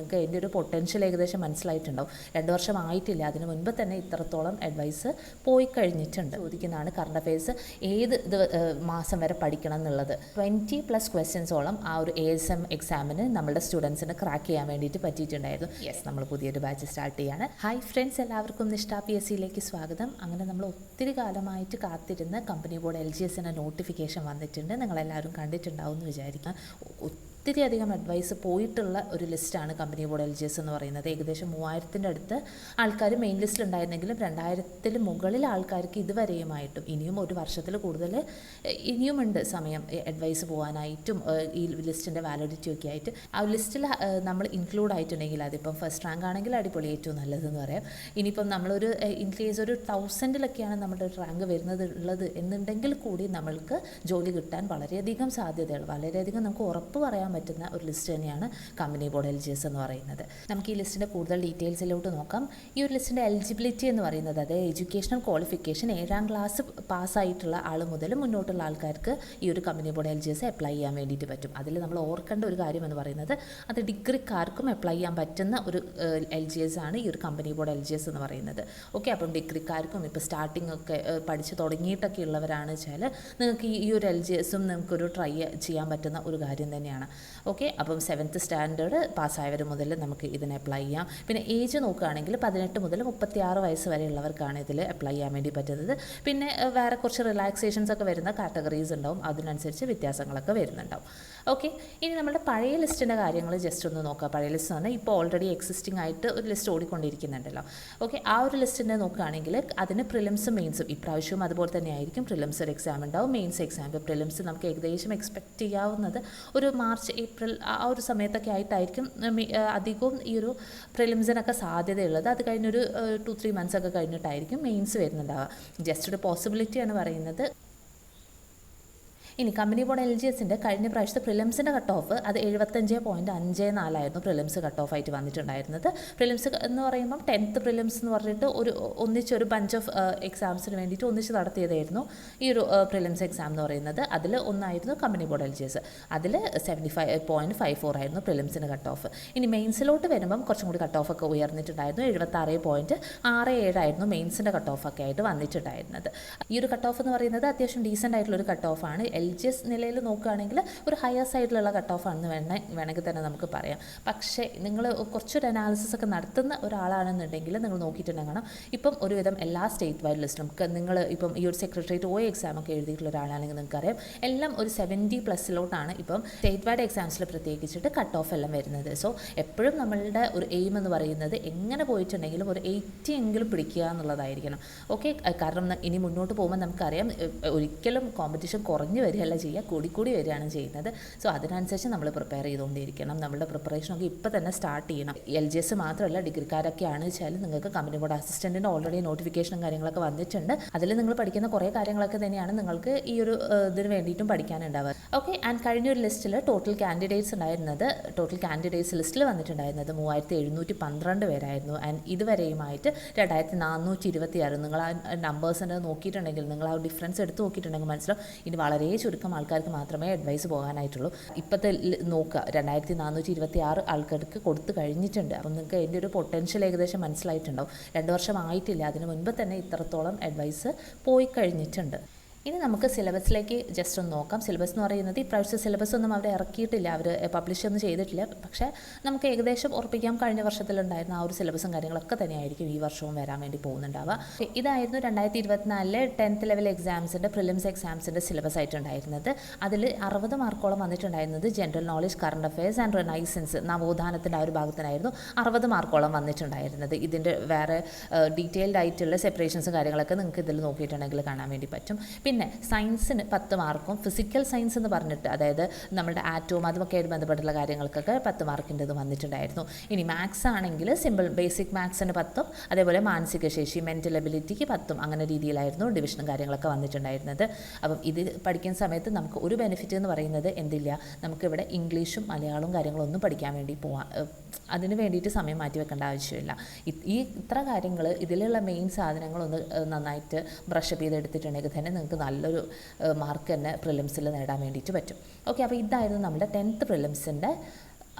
നിങ്ങൾക്ക് അതിന്റെ ഒരു പൊട്ടൻഷ്യൽ ഏകദേശം മനസ്സിലായിട്ടുണ്ടാവും. രണ്ട് വർഷം ആയിട്ടില്ല. അതിന് മുൻപ് തന്നെ ഇത്രത്തോളം അഡ്വൈസ് പോയി കഴിഞ്ഞിട്ടുണ്ട്. ചോദിക്കുന്നതാണ് കറണ്ട് അഫയേഴ്സ് ഏത് ഇത് മാസം വരെ പഠിക്കണം എന്നുള്ളത്. ട്വന്റി പ്ലസ് ക്വസ്റ്റ്യൻസോളം ആ ഒരു എ എസ് എം എക്സാമിന് നമ്മുടെ സ്റ്റുഡൻസിന് ക്രാക്ക് ചെയ്യാൻ വേണ്ടിയിട്ട് പറ്റിയിട്ടുണ്ടായിരുന്നു. യെസ് നമ്മൾ പുതിയൊരു ബാച്ച് സ്റ്റാർട്ട് ചെയ്യാണ്. ഹായ് ഫ്രണ്ട്സ് എല്ലാവർക്കും നിഷ്ഠ പി എസ് സിയിലേക്ക് സ്വാഗതം. അങ്ങനെ നമ്മൾ ഒത്തിരി കാലമായിട്ട് കാത്തിരുന്ന കമ്പനി ബോർഡ് എൽ ജി എസിന്റെ നോട്ടിഫിക്കേഷൻ വന്നിട്ടുണ്ട്. നിങ്ങളെല്ലാവരും കണ്ടിട്ടുണ്ടാവും എന്ന് വിചാരിക്കാം. ഒത്തിരി അധികം അഡ്വൈസ് പോയിട്ടുള്ള ഒരു ലിസ്റ്റാണ് company board L G S എന്ന് പറയുന്നത്. ഏകദേശം മൂവായിരത്തിന്റെ അടുത്ത് ആൾക്കാർ മെയിൻ ലിസ്റ്റിൽ ഉണ്ടായിരുന്നെങ്കിലും രണ്ടായിരത്തിൽ മുകളിൽ ആൾക്കാർക്ക് ഇതുവരെയുമായിട്ടും ഇനിയും ഒരു വർഷത്തിൽ കൂടുതൽ ഇനിയുമുണ്ട് സമയം അഡ്വൈസ് പോകാനായിട്ടും ഈ ലിസ്റ്റിന്റെ വാലിഡിറ്റി ഒക്കെ ആയിട്ട്. ആ ലിസ്റ്റിൽ നമ്മൾ ഇൻക്ലൂഡ് ആയിട്ടുണ്ടെങ്കിൽ അതിപ്പം ഫസ്റ്റ് റാങ്ക് ആണെങ്കിൽ അടിപൊളി ഏറ്റവും നല്ലതെന്ന് പറയാം. ഇനിയിപ്പം നമ്മളൊരു ഇൻ കേസ് ഒരു തൗസൻഡിലൊക്കെയാണ് നമ്മുടെ റാങ്ക് വരുന്നത് ഉള്ളത് എന്നുണ്ടെങ്കിൽ കൂടി നമ്മൾക്ക് ജോലി കിട്ടാൻ വളരെയധികം സാധ്യതകൾ വളരെയധികം നമുക്ക് ഉറപ്പ് പറയാൻ പറ്റുന്ന ഒരു ലിസ്റ്റ് തന്നെയാണ് കമ്പനി ബോർഡ് എസ് എന്ന് പറയുന്നത്. നമുക്ക് ഈ ലിസ്റ്റിന്റെ കൂടുതൽ ഡീറ്റെയിൽസിലോട്ട് നോക്കാം. ഈ ഒരു ലിസ്റ്റിന്റെ എലിജിബിലിറ്റി എന്ന് പറയുന്നത് അതായത് എഡ്യൂക്കേഷണൽ ക്വാളിഫിക്കേഷൻ ഏഴാം ക്ലാസ് പാസ്സായിട്ടുള്ള ആൾ മുതൽ മുന്നോട്ടുള്ള ആൾക്കാർക്ക് ഈ ഒരു കമ്പനി ബോർഡ് എസ് അപ്ലൈ ചെയ്യാൻ വേണ്ടിയിട്ട് പറ്റും. അതിൽ നമ്മൾ ഓർക്കേണ്ട ഒരു കാര്യം എന്ന് പറയുന്നത് അത് ഡിഗ്രിക്കാർക്കും അപ്ലൈ ചെയ്യാൻ പറ്റുന്ന ഒരു എൽ ജി എസ് ആണ് ഈ ഒരു company board L G S എന്ന് പറയുന്നത്. ഓക്കെ അപ്പം ഡിഗ്രിക്കാർക്കും ഇപ്പോൾ സ്റ്റാർട്ടിംഗ് ഒക്കെ പഠിച്ച് തുടങ്ങിയിട്ടൊക്കെ ഉള്ളവരാണ് വെച്ചാൽ നിങ്ങൾക്ക് ഈ ഒരു എൽ ജി എസും നിങ്ങൾക്കൊരു ട്രൈ ചെയ്യാൻ പറ്റുന്ന ഒരു കാര്യം തന്നെയാണ്. ഓക്കെ അപ്പം സെവൻത്ത് സ്റ്റാൻഡേർഡ് പാസ്സായവർ മുതൽ നമുക്ക് ഇതിനെ അപ്ലൈ ചെയ്യാം. പിന്നെ ഏജ് നോക്കുകയാണെങ്കിൽ പതിനെട്ട് മുതൽ മുപ്പത്തി ആറ് വയസ്സ് വരെയുള്ളവർക്കാണ് ഇതിൽ അപ്ലൈ ചെയ്യാൻ വേണ്ടി പറ്റുന്നത്. പിന്നെ വേറെ കുറച്ച് റിലാക്സേഷൻസ് ഒക്കെ വരുന്ന കാറ്റഗറീസ് ഉണ്ടാവും. അതിനനുസരിച്ച് വ്യത്യാസങ്ങളൊക്കെ വരുന്നുണ്ടാവും. ഓക്കെ ഇനി നമ്മുടെ പഴയ ലിസ്റ്റിന്റെ കാര്യങ്ങൾ ജസ്റ്റ് ഒന്ന് നോക്കുക പഴയ ലിസ്റ്റ് എന്ന് പറഞ്ഞാൽ ഇപ്പോൾ ഓൾറെഡി എക്സിസ്റ്റിംഗ് ആയിട്ട് ഒരു ലിസ്റ്റ് ഓടിക്കൊണ്ടിരിക്കുന്നുണ്ടല്ലോ. ഓക്കെ ആ ഒരു ലിസ്റ്റിന്റെ നോക്കുകയാണെങ്കിൽ അതിന് പ്രിലിംസും മെയിൻസും ഇപ്രാവശ്യവും അതുപോലെ തന്നെ ആയിരിക്കും പ്രിലിംസ് ഒരു എക്സാം ഉണ്ടാവും. മെയിൻസ് എക്സാം ഇപ്പോൾ പ്രിലിംസ് നമുക്ക് ഏകദേശം എക്സ്പെക്റ്റ് ചെയ്യാവുന്നത് ഒരു മാർച്ച് ഏപ്രിൽ ആ ഒരു സമയത്തൊക്കെ ആയിട്ടായിരിക്കും അധികവും ഈ ഒരു പ്രിലിംസിനൊക്കെ സാധ്യതയുള്ളത്. അത് കഴിഞ്ഞൊരു ടു ത്രീ മന്ത്സ് ഒക്കെ കഴിഞ്ഞിട്ടായിരിക്കും മെയിൻസ് വരുന്നുണ്ടാവുക. ജസ്റ്റ് ഒരു പോസിബിലിറ്റിയാണ് പറയുന്നത്. ഇനി കമ്പനി ബോർഡ് എൽ ജി എസിന്റെ കഴിഞ്ഞ പ്രാവശ്യത്തെ പ്രിലിംസിന്റെ കട്ട് ഓഫ് അത് എഴുപത്തഞ്ച് പോയിന്റ് അഞ്ച് നാലായിരുന്നു പ്രിലിംസ് കട്ട് ഓഫ് ആയിട്ട് വന്നിട്ടുണ്ടായിരുന്നത്. പ്രിലിംസ് എന്ന് പറയുമ്പം ടെൻത്ത് പ്രിലിംസ് എന്ന് പറഞ്ഞിട്ട് ഒരു ഒന്നിച്ചൊരു ബഞ്ച് ഓഫ് എക്സാംസിന് വേണ്ടിയിട്ട് ഒന്നിച്ച് നടത്തിയതായിരുന്നു ഈ ഒരു പ്രിലിംസ് എക്സാം എന്ന് പറയുന്നത്. അതിൽ ഒന്നായിരുന്നു company board L G S അതിൽ seventy five point five four ആയിരുന്നു പ്രിലിംസിന് കട്ട് ഓഫ് ഇനി മെയിൻസിലോട്ട് വരുമ്പം കുറച്ചും കൂടി കട്ട് ഓഫ് ഒക്കെ ഉയർന്നിട്ടുണ്ടായിരുന്നു. എഴുപത്താറ് പോയിന്റ് ആറ് ഏഴായിരുന്നു മെയിൻസിന്റെ കട്ട് ഓഫ് ഒക്കെ ആയിട്ട് വന്നിട്ടുണ്ടായിരുന്നത്. ഈ ഒരു കട്ട് ഓഫ് എന്ന് പറയുന്നത് അത്യാവശ്യം ഡീസന്റ് ആയിട്ടുള്ള ഒരു കട്ട് ഓഫാണ് ജി എസ് നിലയിൽ നോക്കുകയാണെങ്കിൽ ഒരു ഹയർ സൈഡിലുള്ള കട്ട് ഓഫ് ആണെന്ന് വേണേ വേണമെങ്കിൽ തന്നെ നമുക്ക് പറയാം. പക്ഷേ നിങ്ങൾ കുറച്ചൊരു അനാലിസിസ് ഒക്കെ നടത്തുന്ന ഒരാളാണെന്നുണ്ടെങ്കിൽ നിങ്ങൾ നോക്കിയിട്ടുണ്ടെങ്കിൽ ഇപ്പം ഒരുവിധം എല്ലാ സ്റ്റേറ്റ് വൈഡ് ലിസ്റ്റും നിങ്ങൾ ഇപ്പം ഈ ഒരു സെക്രട്ടേറിയറ്റ് ഓ എക്സാം ഒക്കെ എഴുതിയിട്ടുള്ള ഒരാളാണെങ്കിൽ നിങ്ങൾക്കറിയാം. എല്ലാം ഒരു സെവന്റി പ്ലസ്സിലോട്ടാണ് ഇപ്പം സ്റ്റേറ്റ് വൈഡ് എക്സാംസിൽ പ്രത്യേകിച്ചിട്ട് കട്ട് ഓഫ് എല്ലാം വരുന്നത്. സോ എപ്പോഴും നമ്മളുടെ ഒരു എയിം എന്ന് പറയുന്നത് എങ്ങനെ പോയിട്ടുണ്ടെങ്കിലും ഒരു എയ്റ്റി എങ്കിലും പിടിക്കുക എന്നുള്ളതായിരിക്കണം. ഓക്കെ കാരണം ഇനി മുന്നോട്ട് പോകുമ്പോൾ നമുക്കറിയാം ഒരിക്കലും കോമ്പറ്റീഷൻ കുറഞ്ഞു വരികയല്ല ചെയ്യുക. കൂടിക്കൂടി വരികയാണ് ചെയ്യുന്നത്. സോ അതിനനുസരിച്ച് നമ്മൾ പ്രിപ്പയർ ചെയ്തുകൊണ്ടിരിക്കണം. നമ്മുടെ പ്രിപ്പറേഷനൊക്കെ ഇപ്പോൾ തന്നെ സ്റ്റാർട്ട് ചെയ്യണം. എൽ ജി എസ് മാത്രമല്ല ഡിഗ്രിക്കാരൊക്കെ ആണ് വെച്ചാൽ നിങ്ങൾക്ക് കമ്പനി ബോർഡ് അസിസ്റ്റന്റിന്റെ ഓൾറെഡി നോട്ടിഫിക്കേഷനും കാര്യങ്ങളൊക്കെ വന്നിട്ടുണ്ട്. അതിൽ നിങ്ങൾ പഠിക്കുന്ന കുറേ കാര്യങ്ങളൊക്കെ തന്നെയാണ് നിങ്ങൾക്ക് ഈ ഒരു ഇതിന് വേണ്ടിയിട്ടും പഠിക്കാനുണ്ടാവുക. ഓക്കെ ആൻഡ് കഴിഞ്ഞ ഒരു ലിസ്റ്റിൽ ടോട്ടൽ കാൻഡിഡേറ്റ്സ് ഉണ്ടായിരുന്നത് ടോട്ടൽ കാൻഡിഡേറ്റ്സ് ലിസ്റ്റിൽ വന്നിട്ടുണ്ടായിരുന്നത് മൂവായിരത്തി എഴുന്നൂറ്റി പന്ത്രണ്ട് പേരായിരുന്നു. ആൻഡ് ഇതുവരെയുമായിട്ട് രണ്ടായിരത്തി നാനൂറ്റി ഇരുപത്തി ആറ് നിങ്ങൾ ആ നമ്പേഴ്സിന്റെ നോക്കിയിട്ടുണ്ടെങ്കിൽ നിങ്ങൾ ആ ഡിഫറൻസ് എടുത്ത് നോക്കിയിട്ടുണ്ടെങ്കിൽ മനസ്സിലാവും. ഇനി വളരെ ചുരുക്കം ആൾക്കാർക്ക് മാത്രമേ അഡ്വൈസ് പോകാനായിട്ടുള്ളൂ. ഇപ്പോഴത്തെ നോക്കുക രണ്ടായിരത്തി നാനൂറ്റി ഇരുപത്തി ആറ് ആൾക്കാർക്ക് കൊടുത്തു കഴിഞ്ഞിട്ടുണ്ട്. അപ്പം നിങ്ങൾക്ക് അതിന്റെ ഒരു പൊട്ടൻഷ്യൽ ഏകദേശം മനസ്സിലായിട്ടുണ്ടാവും. രണ്ട് വർഷം ആയിട്ടില്ല അതിന് മുൻപ് തന്നെ ഇത്രത്തോളം അഡ്വൈസ് പോയി കഴിഞ്ഞിട്ടുണ്ട്. ഇനി നമുക്ക് സിലബസിലേക്ക് ജസ്റ്റ് ഒന്ന് നോക്കാം. സിലബസ് എന്ന് പറയുന്നത് ഇപ്രാവശ്യത്തെ സിലബസ് ഒന്നും അവർ ഇറക്കിയിട്ടില്ല. അവർ പബ്ലിഷ് ഒന്നും ചെയ്തിട്ടില്ല. പക്ഷേ നമുക്ക് ഏകദേശം ഉറപ്പിക്കാം കഴിഞ്ഞ വർഷത്തിലുണ്ടായിരുന്ന ആ ഒരു സിലബസും കാര്യങ്ങളൊക്കെ തന്നെയായിരിക്കും ഈ വർഷവും വരാൻ വേണ്ടി പോകുന്നുണ്ടാവുക. ഇതായിരുന്നു രണ്ടായിരത്തി ഇരുപത്തിനാലിലെ ടെൻത്ത് ലെവൽ എക്സാംസിന്റെ പ്രിലിംസ് എക്സാംസിന്റെ സിലബസ് ആയിട്ടുണ്ടായിരുന്നത്. അതിൽ അറുപത് മാർക്കോളം വന്നിട്ടുണ്ടായിരുന്നത് general knowledge current affairs and renaissance നവോത്ഥാനത്തിന്റെ ആ ഒരു ഭാഗത്തിനായിരുന്നു അറുപത് മാർക്കോളം വന്നിട്ടുണ്ടായിരുന്നത്. ഇതിന്റെ വേറെ ഡീറ്റെയിൽഡ് ആയിട്ടുള്ള സെപ്പറേഷൻസും കാര്യങ്ങളൊക്കെ നിങ്ങൾക്ക് ഇതിൽ നോക്കിയിട്ടുണ്ടെങ്കിൽ കാണാൻ വേണ്ടി പറ്റും. പിന്നെ സയൻസിന് പത്ത് മാർക്കും ഫിസിക്കൽ സയൻസ് എന്ന് പറഞ്ഞിട്ട് അതായത് നമ്മുടെ ആറ്റവും അതുമൊക്കെ ആയിട്ട് ബന്ധപ്പെട്ടുള്ള കാര്യങ്ങൾക്കൊക്കെ പത്ത് മാർക്കിന്റെ ഇത് വന്നിട്ടുണ്ടായിരുന്നു. ഇനി മാത്സ് ആണെങ്കിൽ സിമ്പിൾ ബേസിക് മാത്സിന് പത്തും അതേപോലെ മാനസിക ശേഷി മെന്റൽ എബിലിറ്റിക്ക് പത്തും അങ്ങനെ രീതിയിലായിരുന്നു ഡിവിഷനും കാര്യങ്ങളൊക്കെ വന്നിട്ടുണ്ടായിരുന്നത്. അപ്പം ഇത് പഠിക്കുന്ന സമയത്ത് നമുക്ക് ഒരു ബെനിഫിറ്റ് എന്ന് പറയുന്നത് എന്തില്ല? നമുക്കിവിടെ ഇംഗ്ലീഷും മലയാളവും കാര്യങ്ങളും ഒന്നും പഠിക്കാൻ വേണ്ടി പോവാം അതിന് വേണ്ടിയിട്ട് സമയം മാറ്റി വെക്കേണ്ട ആവശ്യമില്ല. ഈ ഇത്ര കാര്യങ്ങൾ ഇതിലുള്ള മെയിൻ സാധനങ്ങളൊന്ന് നന്നായിട്ട് ബ്രഷപ്പ് ചെയ്തെടുത്തിട്ടുണ്ടെങ്കിൽ തന്നെ നിങ്ങൾക്ക് നല്ലൊരു മാർക്ക് തന്നെ പ്രിലിംസിൽ നേടാൻ വേണ്ടിയിട്ട് പറ്റും. ഓക്കെ അപ്പോൾ ഇതായിരുന്നു നമ്മുടെ ടെൻത്ത് പ്രിലിംസിന്റെ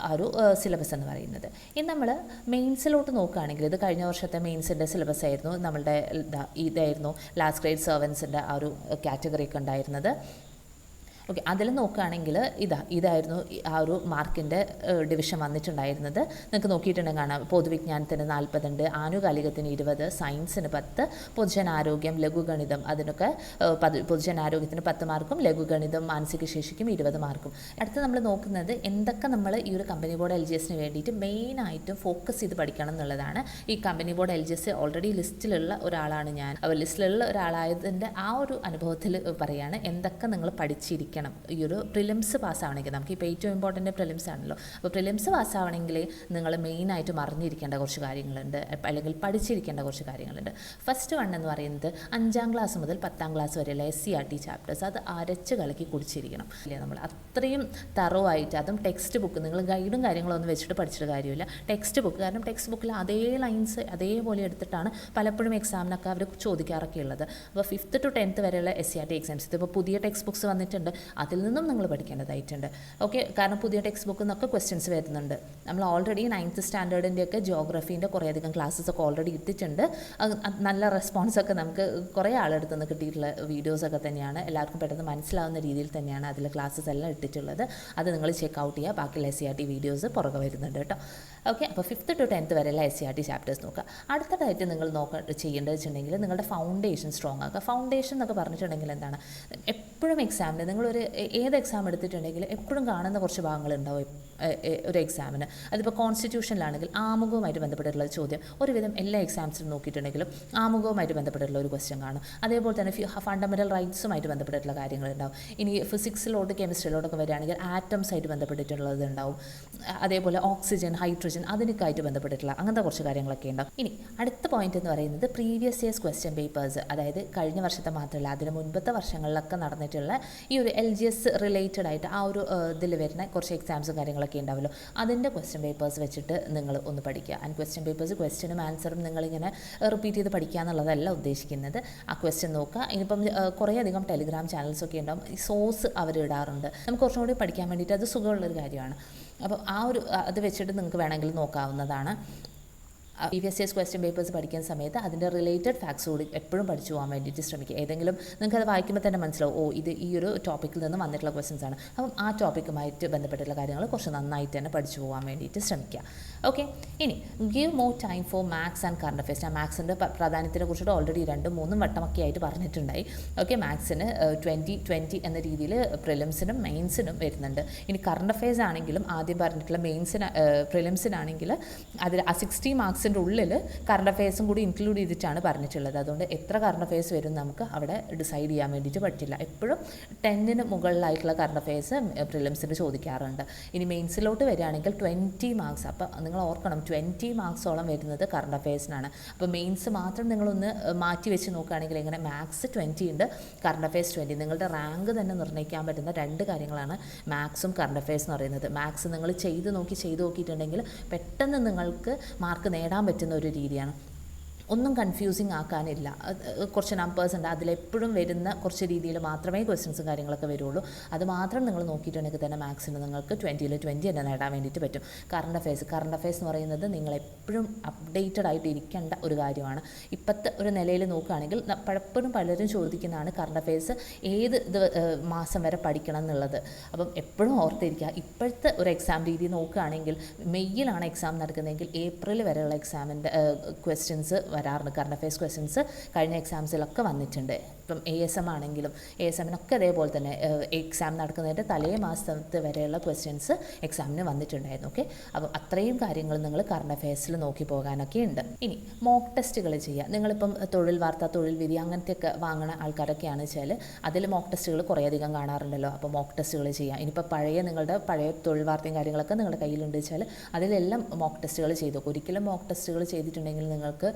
ആ ഒരു സിലബസ് എന്ന് പറയുന്നത്. ഇനി നമ്മൾ മെയിൻസിലോട്ട് നോക്കുകയാണെങ്കിൽ ഇത് കഴിഞ്ഞ വർഷത്തെ മെയിൻസിന്റെ സിലബസ് ആയിരുന്നു നമ്മളുടെ ഇതാ ഇതായിരുന്നു ലാസ്റ്റ് ഗ്രേഡ് സെർവൻസിന്റെ ആ ഒരു കാറ്റഗറി ഒക്കെ ഉണ്ടായിരുന്നത്. ഓക്കെ അതിൽ നോക്കുകയാണെങ്കിൽ ഇതാ ഇതായിരുന്നു ആ ഒരു മാർക്കിന്റെ ഡിവിഷൻ വന്നിട്ടുണ്ടായിരുന്നത്. നിങ്ങൾക്ക് നോക്കിയിട്ടുണ്ടെങ്കിൽ കാണാം. പൊതുവിജ്ഞാനത്തിന് നാൽപ്പതുണ്ട് ആനുകാലികത്തിന് ഇരുപത് സയൻസിന് പത്ത് പൊതുജനാരോഗ്യം ലഘുഗണിതം അതിനൊക്കെ പൊതുജനാരോഗ്യത്തിന് പത്ത് മാർക്കും ലഘുഗണിതം മാനസിക ശേഷിക്കും ഇരുപത് മാർക്കും. അടുത്ത് നമ്മൾ നോക്കുന്നത് എന്തൊക്കെ നമ്മൾ ഈ ഒരു കമ്പനി ബോർഡ് എൽ ജി എസിന് വേണ്ടിയിട്ട് മെയിനായിട്ടും ഫോക്കസ് ചെയ്ത് പഠിക്കണം എന്നുള്ളതാണ്. ഈ company board L G S already ലിസ്റ്റിലുള്ള ഒരാളാണ് ഞാൻ. ലിസ്റ്റിലുള്ള ഒരാളായതിന്റെ ആ ഒരു അനുഭവത്തിൽ പറയുകയാണ് എന്തൊക്കെ നിങ്ങൾ പഠിച്ചിരിക്കണം ഈ ഒരു പ്രിലിംസ് പാസ്സാവണമെങ്കിൽ നമുക്ക് ഇപ്പോൾ ഏറ്റവും ഇമ്പോർട്ടന്റ് പ്രിലിംസ് ആണല്ലോ. അപ്പോൾ പ്രിലിംസ് പാസ്സാവണമെങ്കിൽ നിങ്ങൾ മെയിനായിട്ടും അറിഞ്ഞിരിക്കേണ്ട കുറച്ച് കാര്യങ്ങളുണ്ട്. അല്ലെങ്കിൽ പഠിച്ചിരിക്കേണ്ട കുറച്ച് കാര്യങ്ങളുണ്ട്. ഫസ്റ്റ് വൺ എന്ന് പറയുന്നത് അഞ്ചാം ക്ലാസ് മുതൽ പത്താം ക്ലാസ് വരെയുള്ള S C R T chapters അത് അരച്ച് കലക്കി കുടിച്ചിരിക്കണം. ഇല്ലേ നമ്മൾ അത്രയും തറവായിട്ട് അതും ടെക്സ്റ്റ് ബുക്ക് നിങ്ങൾ ഗൈഡും കാര്യങ്ങളൊന്നും വെച്ചിട്ട് പഠിച്ചിട്ട് കാര്യമില്ല. ടെക്സ്റ്റ് ബുക്ക് കാരണം ടെക്സ്റ്റ് ബുക്കിൽ അതേ ലൈൻസ് അതേപോലെ എടുത്തിട്ടാണ് പലപ്പോഴും എക്സാമിനൊക്കെ അവർ ചോദിക്കാറൊക്കെ ഉള്ളത്. അപ്പോൾ ഫിഫ്ത്ത് ടു ടെൻത്ത് വരെയുള്ള S C R T exams ഇതിപ്പോൾ പുതിയ ടെക്സ്റ്റ് ബുക്ക്സ് വന്നിട്ടുണ്ട്. അതിൽ നിന്നും നിങ്ങൾ പഠിക്കേണ്ടതായിട്ടുണ്ട്. ഓക്കെ കാരണം പുതിയ ടെക്സ്റ്റ് ബുക്കിൽ നിന്നൊക്കെ ക്വസ്റ്റ്യൻസ് വരുന്നുണ്ട്. നമ്മൾ ഓൾറെഡി നയൻത്ത് സ്റ്റാൻഡേർഡിന്റെയൊക്കെ ജോഗ്രഫീന്റെ കുറേയധികം ക്ലാസ്സസ് ഒക്കെ ഓൾറെഡി ഇട്ടിട്ടുണ്ട്. നല്ല റെസ്പോൺസ് ഒക്കെ നമുക്ക് കുറേ ആളെടുത്ത് നിന്ന് കിട്ടിയിട്ടുള്ള വീഡിയോസൊക്കെ തന്നെയാണ്. എല്ലാവർക്കും പെട്ടെന്ന് മനസ്സിലാവുന്ന രീതിയിൽ തന്നെയാണ് അതിൽ ക്ലാസ്സസ് എല്ലാം ഇട്ടിട്ടുള്ളത്. അത് നിങ്ങൾ ചെക്ക് ഔട്ട് ചെയ്യുക. ബാക്കി S C R T videos പുറകെ വരുന്നുണ്ട് കേട്ടോ. ഓക്കെ അപ്പോൾ ഫിഫ്ത്ത് ടു ടെൻത്ത് വരെയുള്ള S C R T chapters നോക്കുക. അടുത്തതായിട്ട് നിങ്ങൾ നോക്ക ചെയ്യേണ്ടത് വെച്ചിട്ടുണ്ടെങ്കിൽ നിങ്ങളുടെ ഫൗണ്ടേഷൻ സ്ട്രോങ് ആക്കുക. ഫൗണ്ടേഷൻ എന്നൊക്കെ പറഞ്ഞിട്ടുണ്ടെങ്കിൽ എന്താണ്? എപ്പോഴും എക്സാമിന് നിങ്ങളൊരു ഏത് എക്സാം എടുത്തിട്ടുണ്ടെങ്കിൽ എപ്പോഴും കാണുന്ന കുറച്ച് ഭാഗങ്ങളുണ്ടാവും എ- എ- ഒരു എക്സാമിന് അതിപ്പോൾ കോൺസ്റ്റിറ്റ്യൂഷനിലാണെങ്കിൽ ആമുഖവുമായിട്ട് ബന്ധപ്പെട്ടിട്ടുള്ള ചോദ്യം. ഒരുവിധം എല്ലാ എക്സാംസിലും നോക്കിയിട്ടുണ്ടെങ്കിലും ആമുഖവുമായിട്ട് ബന്ധപ്പെട്ടിട്ടുള്ള ഒരു ക്വസ്റ്റ്യൻ കാണും. അതേപോലെ തന്നെ ഫണ്ടമെന്റൽ റൈറ്റ്സുമായിട്ട് ബന്ധപ്പെട്ടിട്ടുള്ള കാര്യങ്ങളുണ്ടാവും ഇനി ഫിസിക്സിലോട്ട് കെമിസ്ട്രിയിലോട്ടൊക്കെ വരികയാണെങ്കിൽ ആറ്റംസ് ആയിട്ട് ബന്ധപ്പെട്ടിട്ടുള്ളത് ഉണ്ടാവും. അതേപോലെ ഓക്സിജൻ ഹൈഡ്രജൻ അതിനൊക്കെ ആയിട്ട് ബന്ധപ്പെട്ടിട്ടുള്ള അങ്ങനത്തെ കുറച്ച് കാര്യങ്ങളൊക്കെ ഉണ്ടാവും. ഇനി അടുത്ത പോയിന്റ് എന്ന് പറയുന്നത് പ്രീവിയസ് ഇയേഴ്സ് ക്വസ്റ്റ്യൻ പേപ്പേഴ്സ് അതായത് കഴിഞ്ഞ വർഷത്തെ മാത്രമല്ല അതിന് മുൻപത്തെ വർഷങ്ങളിലൊക്കെ നടന്നിട്ടുള്ള ഈ ഒരു എൽ ജി എസ് റിലേറ്റഡ് ആയിട്ട് ആ ഒരു ഇതിൽ വരുന്ന കുറച്ച് എക്സാംസും കാര്യങ്ങളൊക്കെ ഉണ്ടാവുമല്ലോ. അതിന്റെ ക്വസ്റ്റ്യൻ പേപ്പേഴ്സ് വെച്ചിട്ട് നിങ്ങൾ ഒന്ന് പഠിക്കുക. ആൻഡ് ക്വസ്റ്റ്യൻ പേപ്പേഴ്സ് ക്വസ്റ്റ്യനും ആൻസറും നിങ്ങളിങ്ങനെ റിപ്പീറ്റ് ചെയ്ത് പഠിക്കുക എന്നുള്ളതല്ല ഉദ്ദേശിക്കുന്നത്. ആ ക്വസ്റ്റ്യൻ നോക്കുക. ഇനിയിപ്പം കുറേ കുറേയധികം ടെലിഗ്രാം ചാനൽസൊക്കെ ഉണ്ടാവും. സോഴ്സ് അവർ ഇടാറുണ്ട്. നമുക്ക് കുറച്ചും കൂടി പഠിക്കാൻ വേണ്ടിയിട്ട് അത് സുഖമുള്ളൊരു കാര്യമാണ്. അപ്പോൾ ആ ഒരു അത് വെച്ചിട്ട് നിങ്ങൾക്ക് വേണമെങ്കിൽ നോക്കാവുന്നതാണ്. പ്രീവിയസ് ഇയേഴ്സ് ക്വസ്റ്റ്യൻ പേപ്പേഴ്സ് പഠിക്കുന്ന സമയത്ത് അതിന്റെ റിലേറ്റഡ് ഫാക്ട്സ് കൂടി എപ്പോഴും പഠിച്ചു പോകാൻ വേണ്ടിയിട്ട് ശ്രമിക്കുക. ഏതെങ്കിലും നിങ്ങൾക്ക് അത് വായിക്കുമ്പോൾ തന്നെ മനസ്സിലാവും ഓ ഇത് ഈ ഒരു ടോപ്പിക്കിൽ നിന്ന് വന്നിട്ടുള്ള ക്വസ്റ്റ്യൻസ് ആണ്. അപ്പം ആ ടോപ്പിക്കുമായിട്ട് ബന്ധപ്പെട്ടുള്ള കാര്യങ്ങൾ കുറച്ച് നന്നായിട്ട് തന്നെ പഠിച്ചു പോകാൻ വേണ്ടിയിട്ട് ശ്രമിക്കുക. ഓക്കെ ഇനി give more time for maths and current affairs ഞാൻ മാത്സിന്റെ പ്രാധാന്യത്തിനെ കുറിച്ചിട്ട് ഓൾറെഡി രണ്ടും മൂന്നും വട്ടമൊക്കെ ആയിട്ട് പറഞ്ഞിട്ടുണ്ടായി. ഓക്കെ മാത്സിന് ട്വന്റി ട്വന്റി എന്ന രീതിയിൽ പ്രിലിംസിനും മെയിൻസിനും വരുന്നുണ്ട്. ഇനി കറണ്ട് അഫയേഴ്സ് ആണെങ്കിലും ആദ്യം പറഞ്ഞിട്ടുള്ള മെയിൻസിന് പ്രിലിംസിനാണെങ്കിൽ അതിൽ ആ സിക്സ്റ്റി മാർക്സിന്റെ ഉള്ളിൽ കറണ്ട് അഫയേഴ്സും കൂടി ഇൻക്ലൂഡ് ചെയ്തിട്ടാണ് പറഞ്ഞിട്ടുള്ളത്. അതുകൊണ്ട് എത്ര കറണ്ട് അഫയേഴ്സ് വരും നമുക്ക് അവിടെ ഡിസൈഡ് ചെയ്യാൻ വേണ്ടിയിട്ട് പറ്റില്ല. എപ്പോഴും ടെന്നിന് മുകളിലായിട്ടുള്ള കറണ്ട് അഫയേഴ്സ് പ്രിലിംസിന് ചോദിക്കാറുണ്ട്. ഇനി മെയിൻസിലോട്ട് വരികയാണെങ്കിൽ ട്വന്റി മാർക്സ് അപ്പോൾ നിങ്ങൾ ഓർക്കണം ട്വന്റി മാർക്സോളം വരുന്നത് കറണ്ട് അഫയേഴ്സിനാണ് അപ്പോൾ മെയിൻസ് മാത്രം നിങ്ങളൊന്ന് മാറ്റി വെച്ച് നോക്കുകയാണെങ്കിൽ ഇങ്ങനെ മാത്സ് ട്വന്റി ഉണ്ട് കറണ്ട് അഫയേഴ്സ് ട്വന്റി നിങ്ങളുടെ റാങ്ക് തന്നെ നിർണയിക്കാൻ പറ്റുന്ന രണ്ട് കാര്യങ്ങളാണ് മാത്സും കറണ്ട് അഫയേഴ്സ് എന്ന് പറയുന്നത്. മാത്സ് നിങ്ങൾ ചെയ്ത് നോക്കി ചെയ്ത് നോക്കിയിട്ടുണ്ടെങ്കിൽ പെട്ടെന്ന് നിങ്ങൾക്ക് മാർക്ക് നേടാൻ പറ്റുന്ന ഒരു രീതിയാണ്. ഒന്നും കൺഫ്യൂസിങ് ആക്കാനില്ല. കുറച്ച് നമ്പേഴ്സ് ഉണ്ട് അതിലെപ്പോഴും വരുന്ന കുറച്ച് രീതിയിൽ മാത്രമേ ക്വസ്റ്റ്യൻസും കാര്യങ്ങളൊക്കെ വരുള്ളൂ. അത് മാത്രം നിങ്ങൾ നോക്കിയിട്ടുണ്ടെങ്കിൽ തന്നെ മാത്സിന് നിങ്ങൾക്ക് ട്വന്റിയിൽ ട്വന്റി തന്നെ നേടാൻ വേണ്ടിയിട്ട് പറ്റും. കറണ്ട് അഫയേഴ്സ് കറണ്ട് അഫയേഴ്സ് എന്ന് പറയുന്നത് നിങ്ങൾ എപ്പോഴും അപ്ഡേറ്റഡ് ആയിട്ട് ഇരിക്കേണ്ട ഒരു കാര്യമാണ്. ഇപ്പോഴത്തെ ഒരു നിലയിൽ നോക്കുകയാണെങ്കിൽ പലപ്പോഴും പലരും ചോദിക്കുന്നതാണ് കറണ്ട് അഫയേഴ്സ് ഏത് മാസം വരെ പഠിക്കണം എന്നുള്ളത്. അപ്പം എപ്പോഴും ഓർത്തിരിക്കുക ഇപ്പോഴത്തെ ഒരു എക്സാം രീതി നോക്കുകയാണെങ്കിൽ മെയ്യിലാണ് എക്സാം നടക്കുന്നതെങ്കിൽ ഏപ്രിൽ വരെയുള്ള എക്സാമിന്റെ ക്വസ്റ്റ്യൻസ് വരാറുണ്ട്. കറണ്ട് അഫയേഴ്സ് ക്വസ്റ്റ്യൻസ് കഴിഞ്ഞ എക്സാംസിലൊക്കെ വന്നിട്ടുണ്ട്. ഇപ്പം എ എസ് എം ആണെങ്കിലും എ എസ് എമ്മിനൊക്കെ അതേപോലെ തന്നെ എക്സാം നടക്കുന്നതിന്റെ തലേ മാസത്തെ വരെയുള്ള ക്വസ്റ്റ്യൻസ് എക്സാമിന് വന്നിട്ടുണ്ടായിരുന്നു ഓക്കെ അപ്പം അത്രയും കാര്യങ്ങൾ നിങ്ങൾ കറണ്ട് അഫയേഴ്സിൽ നോക്കി പോകാനൊക്കെ ഉണ്ട്. ഇനി മോക്ക് ടെസ്റ്റുകൾ ചെയ്യുക നിങ്ങളിപ്പം തൊഴിൽ വാർത്ത തൊഴിൽ വിധി അങ്ങനത്തെയൊക്കെ വാങ്ങുന്ന ആൾക്കാരൊക്കെയാണ് വെച്ചാൽ അതിൽ മോക്ക് ടെസ്റ്റുകൾ കുറേയധികം കാണാറുണ്ടല്ലോ. അപ്പോൾ മോക്ക് ടെസ്റ്റുകൾ ചെയ്യുക ഇനിയിപ്പോൾ പഴയ നിങ്ങളുടെ പഴയ തൊഴിൽ വാർത്തയും കാര്യങ്ങളൊക്കെ നിങ്ങളുടെ കയ്യിലുണ്ട് വെച്ചാൽ അതിലെല്ലാം മോക്ക് ടെസ്റ്റുകൾ ചെയ്തു. ഒരിക്കലും മോക്ക് ടെസ്റ്റുകൾ ചെയ്തിട്ടുണ്ടെങ്കിൽ നിങ്ങൾക്ക്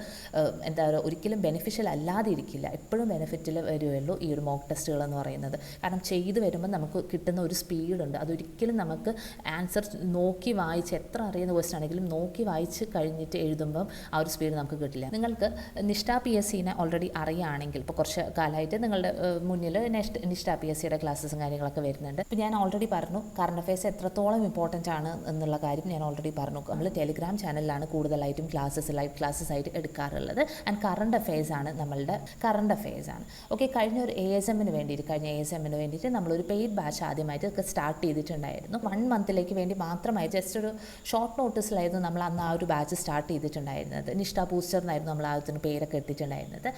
എന്താ പറയുക ഒരിക്കലും ബെനിഫിഷ്യൽ അല്ലാതെ ഇരിക്കില്ല എപ്പോഴും ബെനിഫിറ്റിൽ വരുമല്ലോ ഈ ഒരു മോക്ക് ടെസ്റ്റുകൾ എന്ന് പറയുന്നത്. കാരണം ചെയ്ത് വരുമ്പോൾ നമുക്ക് കിട്ടുന്ന ഒരു സ്പീഡുണ്ട് അതൊരിക്കലും നമുക്ക് ആൻസർ നോക്കി വായിച്ച് എത്ര അറിയുന്ന ക്വസ്റ്റൻ ആണെങ്കിലും നോക്കി വായിച്ച് കഴിഞ്ഞിട്ട് എഴുതുമ്പം ആ ഒരു സ്പീഡ് നമുക്ക് കിട്ടില്ല. നിങ്ങൾക്ക് നിഷ്ഠ പി എസ് സിനെ ഓൾറെഡി അറിയുകയാണെങ്കിൽ ഇപ്പോൾ കുറച്ച് കാലമായിട്ട് നിങ്ങളുടെ മുന്നിൽ നിഷ്ഠ പി എസ് സിയുടെ ക്ലാസ്സസും കാര്യങ്ങളൊക്കെ വരുന്നുണ്ട്. ഇപ്പോൾ ഞാൻ ഓൾറെഡി പറഞ്ഞു കറണ്ട് അഫയേഴ്സ് എത്രത്തോളം ഇമ്പോർട്ടന്റ് ആണ് എന്നുള്ള കാര്യം ഞാൻ ഓൾറെഡി പറഞ്ഞു. നമ്മൾ ടെലിഗ്രാം ചാനലിലാണ് കൂടുതലായിട്ടും ക്ലാസ്സസ് ലൈവ് ക്ലാസ്സസ് ആയിട്ട് എടുക്കാറുള്ളത്. ആൻഡ് കറണ്ട് അഫയേഴ്സ് ആണ് നമ്മളുടെ കറണ്ട് അഫയേഴ്സ് ആണ്. ഓക്കെ കഴിഞ്ഞ ഒരു എ എസ് എമ്മിന് വേണ്ടിയിട്ട് കഴിഞ്ഞ എ എസ് എമ്മിന് വേണ്ടിയിട്ട് നമ്മളൊരു പെയ്ഡ് ബാച്ച് ആദ്യമായിട്ട് ഒക്കെ സ്റ്റാർട്ട് ചെയ്തിട്ടുണ്ടായിരുന്നു. വൺ മന്തിലേക്ക് വേണ്ടി മാത്രമായി ജസ്റ്റ് ഒരു ഷോർട്ട് നോട്ടീസിലായിരുന്നു നമ്മൾ അന്ന് ആ ഒരു ബാച്ച് സ്റ്റാർട്ട് ചെയ്തിട്ടുണ്ടായിരുന്നത്. നിഷ്ഠ ബൂസ്റ്റർ എന്നായിരുന്നു നമ്മൾ ആദ്യത്തിന് പേരൊക്കെ ഇട്ടിട്ടുണ്ടായിരുന്നത്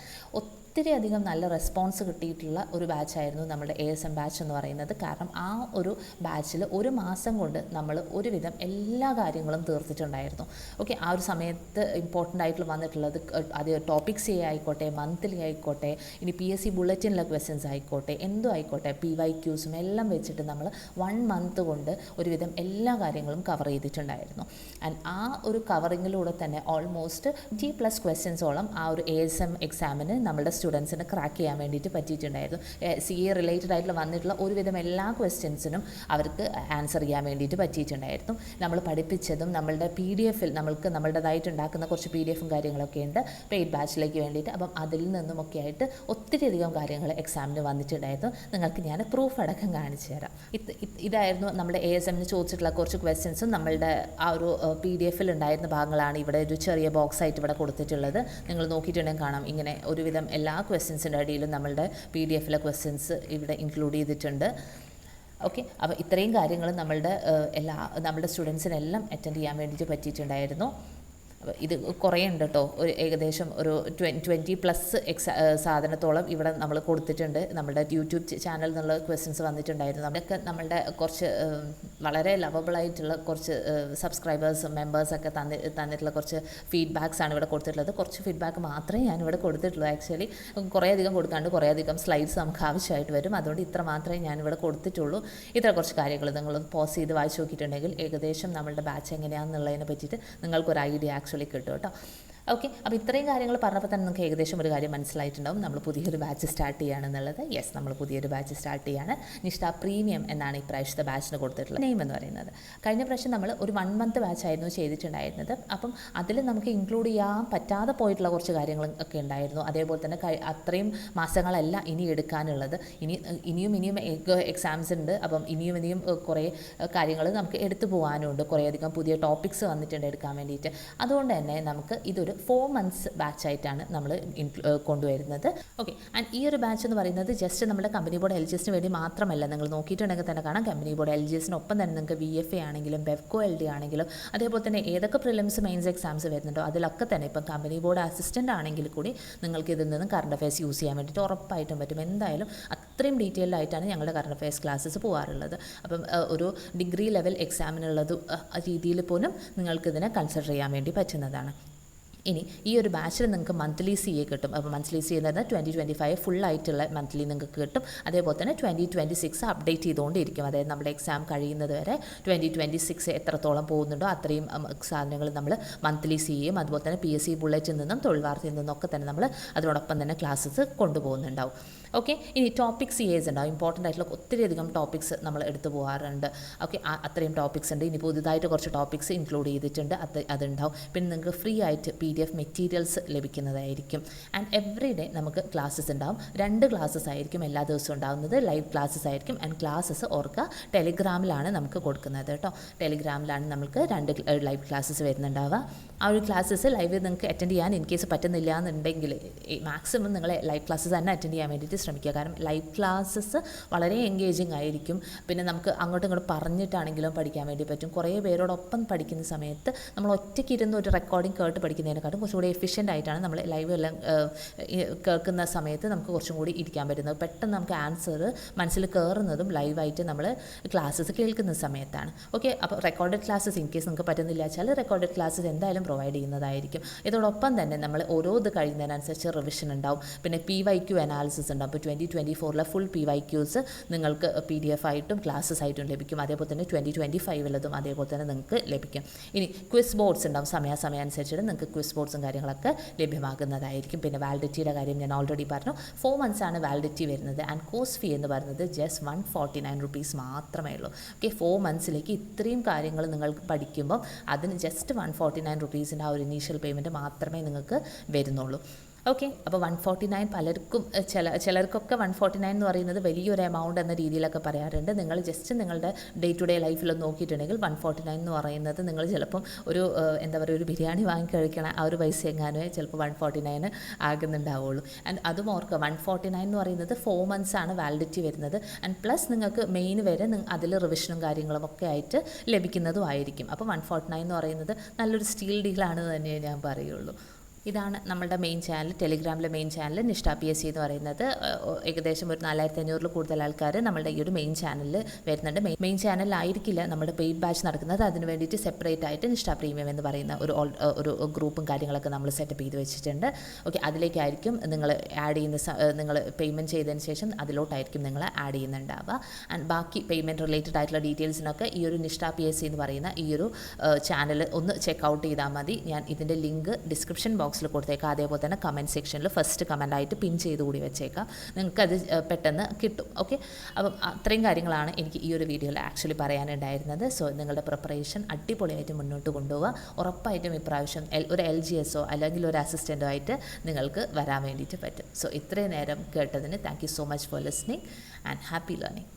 ഒത്തിരി അധികം നല്ല റെസ്പോൺസ് കിട്ടിയിട്ടുള്ള ഒരു ബാച്ചായിരുന്നു നമ്മുടെ എ എസ് എം ബാച്ച് എന്ന് പറയുന്നത്. കാരണം ആ ഒരു ബാച്ചിൽ ഒരു മാസം കൊണ്ട് നമ്മൾ ഒരുവിധം എല്ലാ കാര്യങ്ങളും തീർത്തിട്ടുണ്ടായിരുന്നു. ഓക്കെ ആ ഒരു സമയത്ത് ഇമ്പോർട്ടന്റ് ആയിട്ടുള്ള വന്നിട്ടുള്ളത് അത് ടോപ്പിക്സ് എ ആയിക്കോട്ടെ മന്ത്ലി ആയിക്കോട്ടെ ഇനി പി എസ് സി ബുള്ളറ്റിനിലെ ക്വസ്റ്റ്യൻസ് ആയിക്കോട്ടെ എന്തോ ആയിക്കോട്ടെ പി വൈ ക്യൂസും എല്ലാം വെച്ചിട്ട് നമ്മൾ വൺ മന്ത് കൊണ്ട് ഒരുവിധം എല്ലാ കാര്യങ്ങളും കവർ ചെയ്തിട്ടുണ്ടായിരുന്നു. ആൻഡ് ആ ഒരു കവറിങ്ങിലൂടെ തന്നെ ഓൾമോസ്റ്റ് ജി പ്ലസ് ക്വസ്റ്റ്യൻസോളം ആ ഒരു എ എസ് എം എക്സാമിന് നമ്മുടെ സ്റ്റുഡൻസിന് ക്രാക്ക് ചെയ്യാൻ വേണ്ടിയിട്ട് പറ്റിയിട്ടുണ്ടായിരുന്നു. സി എ റിലേറ്റഡ് ആയിട്ടുള്ള വന്നിട്ടുള്ള ഒരുവിധം എല്ലാ ക്വസ്റ്റ്യൻസിനും അവർക്ക് ആൻസർ ചെയ്യാൻ വേണ്ടിയിട്ട് പറ്റിയിട്ടുണ്ടായിരുന്നു. നമ്മൾ പഠിപ്പിച്ചതും നമ്മളുടെ പി ഡി എഫിൽ നമ്മൾക്ക് നമ്മളുടേതായിട്ട് ഉണ്ടാക്കുന്ന കുറച്ച് പി ഡി എഫും കാര്യങ്ങളൊക്കെ ഉണ്ട്. പെയ്ഡ് ബാച്ചിലേക്ക് വേണ്ടിയിട്ട്. അപ്പം അതിൽ നിന്നുമൊക്കെ ആയിട്ട് ഒത്തിരി അധികം കാര്യങ്ങൾ എക്സാമിന് വന്നിട്ടുണ്ടായിരുന്നു. നിങ്ങൾക്ക് ഞാൻ പ്രൂഫ് അടക്കം കാണിച്ചു തരാം. ഇത് ഇത് ഇതായിരുന്നു നമ്മുടെ എ എസ് എമ്മിന് ചോദിച്ചിട്ടുള്ള കുറച്ച് ക്വസ്റ്റ്യൻസും നമ്മളുടെ ആ ഒരു പി ഡി എഫിൽ ഉണ്ടായിരുന്ന ഭാഗങ്ങളാണ് ഇവിടെ ഒരു ചെറിയ ബോക്സ് ആയിട്ട് ഇവിടെ കൊടുത്തിട്ടുള്ളത്. നിങ്ങൾ നോക്കിയിട്ടുണ്ടെങ്കിൽ കാണാം. ഇങ്ങനെ ഒരുവിധം എല്ലാ ക്വസ്റ്റ്യൻസിന്റെ അടിയിലും നമ്മളുടെ പി ഡി എഫിലെ ക്വസ്റ്റ്യൻസ് ഇവിടെ ഇൻക്ലൂഡ് ചെയ്തിട്ടുണ്ട്. ഓക്കെ അപ്പോൾ ഇത്രയും കാര്യങ്ങൾ നമ്മളുടെ എല്ലാ നമ്മുടെ സ്റ്റുഡൻസിനെല്ലാം അറ്റൻഡ് ചെയ്യാൻ വേണ്ടിയിട്ട് പറ്റിയിട്ടുണ്ടായിരുന്നു. ഇത് കുറേ ഉണ്ട് കേട്ടോ. ഒരു ഏകദേശം ഒരു ട്വന്റി പ്ലസ് എക്സാ സാധനത്തോളം ഇവിടെ നമ്മൾ കൊടുത്തിട്ടുണ്ട്. നമ്മുടെ യൂട്യൂബ് ചാനൽ എന്നുള്ള ക്വസ്റ്റ്യൻസ് വന്നിട്ടുണ്ടായിരുന്നു. നമ്മളൊക്കെ നമ്മളുടെ കുറച്ച് വളരെ ലവബിളായിട്ടുള്ള കുറച്ച് സബ്സ്ക്രൈബേഴ്സും മെമ്പേഴ്സൊക്കെ തന്നി തന്നിട്ടുള്ള കുറച്ച് ഫീഡ്ബാക്സ് ആണ് ഇവിടെ കൊടുത്തിട്ടുള്ളത്. കുറച്ച് ഫീഡ്ബാക്ക് മാത്രമേ ഞാൻ ഇവിടെ കൊടുത്തിട്ടുള്ളൂ. ആക്ച്വലി കുറേ അധികം കൊടുക്കാണ്ട് കുറേ അധികം സ്ലൈഡ്സ് നമുക്ക് ആവശ്യമായിട്ട് വരും. അതുകൊണ്ട് ഇത്ര മാത്രമേ ഞാൻ ഇവിടെ കൊടുത്തിട്ടുള്ളൂ. ഇത്ര കുറച്ച് കാര്യങ്ങൾ നിങ്ങൾ പോസ് ചെയ്ത് വായിച്ച് നോക്കിയിട്ടുണ്ടെങ്കിൽ ഏകദേശം നമ്മളുടെ ബാച്ച് എങ്ങനെയാണെന്നുള്ളതിനെ പറ്റിയിട്ട് നിങ്ങൾക്കൊരു ഐഡിയ ആക്ച്വലി കിട്ടും കേട്ടോ. ഓക്കെ അപ്പോൾ ഇത്രയും കാര്യങ്ങൾ പറഞ്ഞപ്പോൾ തന്നെ നമുക്ക് ഏകദേശം ഒരു കാര്യം മനസ്സിലായിട്ടുണ്ടാവും. നമ്മൾ പുതിയൊരു ബാച്ച് സ്റ്റാർട്ട് ചെയ്യുകയാണെന്നുള്ളത്. യെസ് നമ്മൾ പുതിയൊരു ബാച്ച് സ്റ്റാർട്ട് ചെയ്യുകയാണ് നിഷ്ഠ പ്രീമിയം എന്നാണ് ഈ പ്രാവശ്യത്തെ ബാച്ചിന് കൊടുത്തിട്ടുള്ളത്. നെയിം എന്ന് പറയുന്നത്. കഴിഞ്ഞ പ്രാവശ്യം നമ്മൾ ഒരു വൺ മന്ത് ബാച്ച് ആയിരുന്നു ചെയ്തിട്ടുണ്ടായിരുന്നത്. അപ്പം അതിൽ നമുക്ക് ഇൻക്ലൂഡ് ചെയ്യാൻ പറ്റാതെ പോയിട്ടുള്ള കുറച്ച് കാര്യങ്ങൾ ഒക്കെ ഉണ്ടായിരുന്നു. അതേപോലെ തന്നെ അത്രയും മാസങ്ങളല്ല ഇനി എടുക്കാനുള്ളത്. ഇനി ഇനിയും ഇനിയും എക്സാംസ് ഉണ്ട്. അപ്പം ഇനിയും ഇനിയും കുറേ കാര്യങ്ങൾ നമുക്ക് എടുത്തു പോകാനുണ്ട്. കുറേയധികം പുതിയ ടോപ്പിക്സ് വന്നിട്ടുണ്ട് എടുക്കാൻ വേണ്ടിയിട്ട്. അതുകൊണ്ട് തന്നെ നമുക്ക് ഇതൊരു ഫോർ മന്ത്സ് ബാച്ചായിട്ടാണ് നമ്മൾ കൊണ്ടുവരുന്നത്. ഓക്കെ ആൻഡ് ഈ ഒരു ബാച്ച് എന്ന് പറയുന്നത് ജസ്റ്റ് നമ്മുടെ കമ്പനി ബോർഡ് എൽ ജി എസിന് വേണ്ടി മാത്രമല്ല. നിങ്ങൾ നോക്കിയിട്ടുണ്ടെങ്കിൽ തന്നെ കാണാം. കമ്പനി ബോർഡ് എൽ ജി എസിനൊപ്പം തന്നെ നിങ്ങൾക്ക് വി എഫ് എ ആണെങ്കിലും ബെവ്കോ എൽ ഡി ആണെങ്കിലും അതേപോലെ തന്നെ ഏതൊക്കെ പ്രിലിംസ് മെയിൻസ് എക്സാംസ് വരുന്നുണ്ടോ അതിലൊക്കെ തന്നെ ഇപ്പം കമ്പനി ബോർഡ് അസിസ്റ്റന്റ് ആണെങ്കിൽ കൂടി നിങ്ങൾക്ക് ഇതിൽ നിന്ന് കറണ്ട് അഫയേഴ്സ് യൂസ് ചെയ്യാൻ വേണ്ടിയിട്ട് ഉറപ്പായിട്ടും പറ്റും. എന്തായാലും അത്രയും ഡീറ്റെയിൽഡ് ആയിട്ടാണ് ഞങ്ങളുടെ കറണ്ട് അഫയേഴ്സ് ക്ലാസ്സസ് പോകാറുള്ളത് അപ്പം ഒരു ഡിഗ്രി ലെവൽ എക്സാമിനുള്ളത് രീതിയിൽ പോലും നിങ്ങൾക്കിതിനെ കൺസിഡർ ചെയ്യാൻ വേണ്ടി പറ്റുന്നതാണ്. ഇനി ഈ ഒരു ബാച്ചിൽ നിങ്ങൾക്ക് മന്ത്ലി സി എ കിട്ടും. അപ്പോൾ മന്ത്ലി സി എന്ന് പറഞ്ഞാൽ ട്വന്റി ട്വന്റി ഫൈവ് ഫുൾ ആയിട്ടുള്ള മന്ത്ലി നിങ്ങൾക്ക് കിട്ടും. അതേപോലെ തന്നെ ട്വന്റി ട്വന്റി സിക്സ് അപ്ഡേറ്റ് ചെയ്തുകൊണ്ടിരിക്കും അതായത് നമ്മുടെ എക്സാം കഴിയുന്നത് വരെ ട്വന്റി ട്വന്റി സിക്സ് എത്രത്തോളം പോകുന്നുണ്ടോ അത്രയും സാധനങ്ങൾ നമ്മൾ മന്ത്ലി സി എയും അതുപോലെ തന്നെ പി എസ് സി ബുള്ളറ്റിൽ നിന്നും തൊഴിൽ വാർത്തയിൽ നിന്നൊക്കെ തന്നെ നമ്മൾ അതിനോടൊപ്പം തന്നെ ക്ലാസ്സസ് കൊണ്ടുപോകുന്നുണ്ടാവും. ഓക്കെ ഇനി ടോപ്പിക്സ് ഏജ് ഉണ്ടാവും ഇമ്പോർട്ടന്റ് ആയിട്ടുള്ള ഒത്തിരി അധികം ടോപ്പിക്സ് നമ്മൾ എടുത്തു പോകാറുണ്ട്. ഓക്കെ അത്രയും ടോപ്പിക്സ് ഉണ്ട്. ഇനി പുതിയതായിട്ട് കുറച്ച് ടോപ്പിക്സ് ഇൻക്ലൂഡ് ചെയ്തിട്ടുണ്ട്. അത് അതുണ്ടാവും. പിന്നെ നിങ്ങൾക്ക് ഫ്രീ ആയിട്ട് പി ഡി എഫ് മെറ്റീരിയൽസ് ലഭിക്കുന്നതായിരിക്കും. ആൻഡ് എവറി ഡേ നമുക്ക് ക്ലാസ്സസ് ഉണ്ടാവും. രണ്ട് ക്ലാസ്സസ് ആയിരിക്കും എല്ലാ ദിവസവും ഉണ്ടാകുന്നത് ലൈവ് ക്ലാസ്സസ് ആയിരിക്കും. ആൻഡ് ക്ലാസ്സസ് ഓർക്കുക. ടെലിഗ്രാമിലാണ് നമുക്ക് കൊടുക്കുന്നത് കേട്ടോ. ടെലിഗ്രാമിലാണ് നമുക്ക് രണ്ട് ലൈവ് ക്ലാസ്സസ് വരുന്നുണ്ടാവുക. ആ ഒരു ക്ലാസ്സസ് ലൈവ് നിങ്ങൾക്ക് അറ്റൻഡ് ചെയ്യാൻ ഇൻ കേസ് പറ്റുന്നില്ല എന്നുണ്ടെങ്കിൽ മാക്സിമം നിങ്ങളെ ലൈവ് ക്ലാസ്സസ് തന്നെ അറ്റൻഡ് ചെയ്യാൻ വേണ്ടിയിട്ട് ശ്രമിക്കുക. കാരണം ലൈവ് ക്ലാസ്സസ് വളരെ എൻഗേജിങ് ആയിരിക്കും. പിന്നെ നമുക്ക് അങ്ങോട്ടും ഇങ്ങോട്ടും പറഞ്ഞിട്ടാണെങ്കിലും പഠിക്കാൻ വേണ്ടി പറ്റും. കുറേ പേരോടൊപ്പം പഠിക്കുന്ന സമയത്ത് നമ്മൾ ഒറ്റയ്ക്ക് ഇരുന്ന് ഒരു റെക്കോർഡിംഗ് കേട്ട് പഠിക്കുന്നതിനെക്കാട്ടും കുറച്ചുകൂടി എഫിഷ്യന്റ് ആയിട്ടാണ് നമ്മൾ ലൈവ് എല്ലാം കേൾക്കുന്ന സമയത്ത് നമുക്ക് കുറച്ചും കൂടി ഇരിക്കാൻ പറ്റുന്നത്. പെട്ടെന്ന് നമുക്ക് ആൻസർ മനസ്സിൽ കയറുന്നതും ലൈവായിട്ട് നമ്മൾ ക്ലാസ്സസ് കേൾക്കുന്ന സമയത്താണ്. ഓക്കെ അപ്പോൾ റെക്കോർഡഡ് ക്ലാസ്സസ് ഇൻ കേസ് നിങ്ങൾക്ക് പറ്റുന്നില്ല വെച്ചാൽ റെക്കോർഡഡ് ക്ലാസ്സസ് എന്തായാലും പ്രൊവൈഡ് ചെയ്യുന്നതായിരിക്കും. ഇതോടൊപ്പം തന്നെ നമ്മൾ ഓരോ ഇത് കഴിയുന്നതിനനുസരിച്ച് റിവിഷൻ ഉണ്ടാവും. പിന്നെ പി വൈ ക്യു അനാലിസിസ് ഉണ്ടാവും. ഇപ്പോൾ ട്വന്റി ട്വന്റി ഫോറിലെ ഫുൾ പി വൈ ക്യൂസ് നിങ്ങൾക്ക് പി ഡി എഫ് ആയിട്ടും ക്ലാസ്സസ് ആയിട്ടും ലഭിക്കും. അതേപോലെ തന്നെ ട്വന്റി ട്വന്റി ഫൈവിലതും അതേപോലെ തന്നെ നിങ്ങൾക്ക് ലഭിക്കും. ഇനി ക്വിസ് ബോർഡ്സ് ഉണ്ടാവും. സമയാസമയം അനുസരിച്ചിട്ട് നിങ്ങൾക്ക് ക്വിസ് ബോർഡ്സും കാര്യങ്ങളൊക്കെ ലഭ്യമാകുന്നതായിരിക്കും. പിന്നെ വാലിഡിറ്റിയുടെ കാര്യം ഞാൻ ഓൾറെഡി പറഞ്ഞു. ഫോർ മന്ത്സ് ആണ് വാലിഡിറ്റി വരുന്നത്. ആൻഡ് കോഴ്സ് ഫീ എന്ന് പറയുന്നത് just one forty nine rupees മാത്രമേ ഉള്ളൂ. ഓക്കെ ഫോർ മന്ത്സിലേക്ക് ഇത്രയും കാര്യങ്ങൾ നിങ്ങൾ പഠിക്കുമ്പം അതിന് ജസ്റ്റ് വൺ ഫോർട്ടി നയൻ റുപ്പീസിന്റെ ആ ഒരു ഇനീഷ്യൽ പേയ്മെന്റ് മാത്രമേ നിങ്ങൾക്ക് വരുന്നുള്ളൂ. ഓക്കെ അപ്പോൾ വൺ ഫോർട്ടി നയൻ പലർക്കും ചില ചിലർക്കൊക്കെ വൺ ഫോർട്ടി നയൻ എന്ന് പറയുന്നത് വലിയൊരു എമൗണ്ട് എന്ന രീതിയിലൊക്കെ പറയാറുണ്ട്. നിങ്ങൾ ജസ്റ്റ് നിങ്ങളുടെ ഡേ ടു ഡേ ലൈഫിൽ നോക്കിയിട്ടുണ്ടെങ്കിൽ വൺ ഫോർട്ടി നയൻ എന്ന് പറയുന്നത് നിങ്ങൾ ചിലപ്പം ഒരു എന്താ പറയുക ഒരു ബിരിയാണി വാങ്ങി കഴിക്കണ ആ ഒരു പൈസ എങ്ങാനുമേ ചിലപ്പോൾ വൺ ഫോർട്ടി നയൻ ആകുന്നുണ്ടാവുള്ളൂ. ആൻഡ് അതും ഓർക്കുക വൺ ഫോർട്ടി നയൻ എന്ന് പറയുന്നത് ഫോർ മന്ത്സ് ആണ് വാലിഡിറ്റി വരുന്നത്. ആൻഡ് പ്ലസ് നിങ്ങൾക്ക് മെയിൻ വരെ അതിൽ റിവിഷനും കാര്യങ്ങളും ഒക്കെ ആയിട്ട് ലഭിക്കുന്നതും ആയിരിക്കും. അപ്പോൾ വൺ ഫോർട്ടി നയൻ എന്ന് പറയുന്നത് നല്ലൊരു സ്റ്റീൽ ഡീലാണ് തന്നെ ഞാൻ പറയുള്ളൂ. ഇതാണ് നമ്മുടെ main channel ടെലിഗ്രാമിലെ main channel Nishtha P S C എന്ന് പറയുന്നത്. ഏകദേശം ഒരു നാലായിരത്തി അഞ്ഞൂറിൽ കൂടുതൽ ആൾക്കാർ നമ്മുടെ ഈ ഒരു മെയിൻ ചാനലിൽ വരുന്നുണ്ട്. മെയിൻ ചാനലിലായിരിക്കില്ല നമ്മുടെ പെയ്ഡ് ബാച്ച് നടക്കുന്നത്. അതിന് വേണ്ടിയിട്ട് സെപ്പറേറ്റ് ആയിട്ട് നിഷ്ഠ പ്രീമിയം എന്ന് പറയുന്ന ഒരു ഒരു ഗ്രൂപ്പും കാര്യങ്ങളൊക്കെ നമ്മൾ സെറ്റപ്പ് ചെയ്ത് വെച്ചിട്ടുണ്ട്. ഓക്കെ അതിലേക്കായിരിക്കും നിങ്ങൾ ആഡ് ചെയ്യുന്ന നിങ്ങൾ പേയ്മെന്റ് ചെയ്തതിന് ശേഷം അതിലോട്ടായിരിക്കും നിങ്ങൾ ആഡ് ചെയ്യുന്നുണ്ടാവുക. ആൻഡ് ബാക്കി പേയ്മെന്റ് റിലേറ്റഡ് ആയിട്ടുള്ള ഡീറ്റെയിൽസിനൊക്കെ ഈ ഒരു നിഷ്ഠ പി എസ് സി എന്ന് പറയുന്ന ഈ ഒരു ചാനൽ ഒന്ന് ചെക്ക് ഔട്ട് ചെയ്താൽ മതി. ഞാൻ ഇതിന്റെ ലിങ്ക് ഡിസ്ക്രിപ്ഷൻ ബോക്സിൽ കൊടുത്തേക്കാം. അതേപോലെ തന്നെ കമന്റ് സെക്ഷനിൽ ഫസ്റ്റ് കമന്റായിട്ട് പിൻ ചെയ്ത് കൂടി വെച്ചേക്കാം. നിങ്ങൾക്കത് പെട്ടെന്ന് കിട്ടും. ഓക്കെ അപ്പം അത്രയും കാര്യങ്ങളാണ് എനിക്ക് ഈ ഒരു വീഡിയോയിൽ ആക്ച്വലി പറയാനുണ്ടായിരുന്നത്. സോ നിങ്ങളുടെ പ്രിപ്പറേഷൻ അടിപൊളിയായിട്ട് മുന്നോട്ട് കൊണ്ടുപോവുക ഉറപ്പായിട്ടും ഇപ്രാവശ്യം ഒരു എൽ ജി എസോ അല്ലെങ്കിൽ ഒരു അസിസ്റ്റന്റോ ആയിട്ട് നിങ്ങൾക്ക് വരാൻ വേണ്ടിയിട്ട് പറ്റും. സോ ഇത്രയും നേരം കേട്ടതിന് thank you so much for listening and happy learning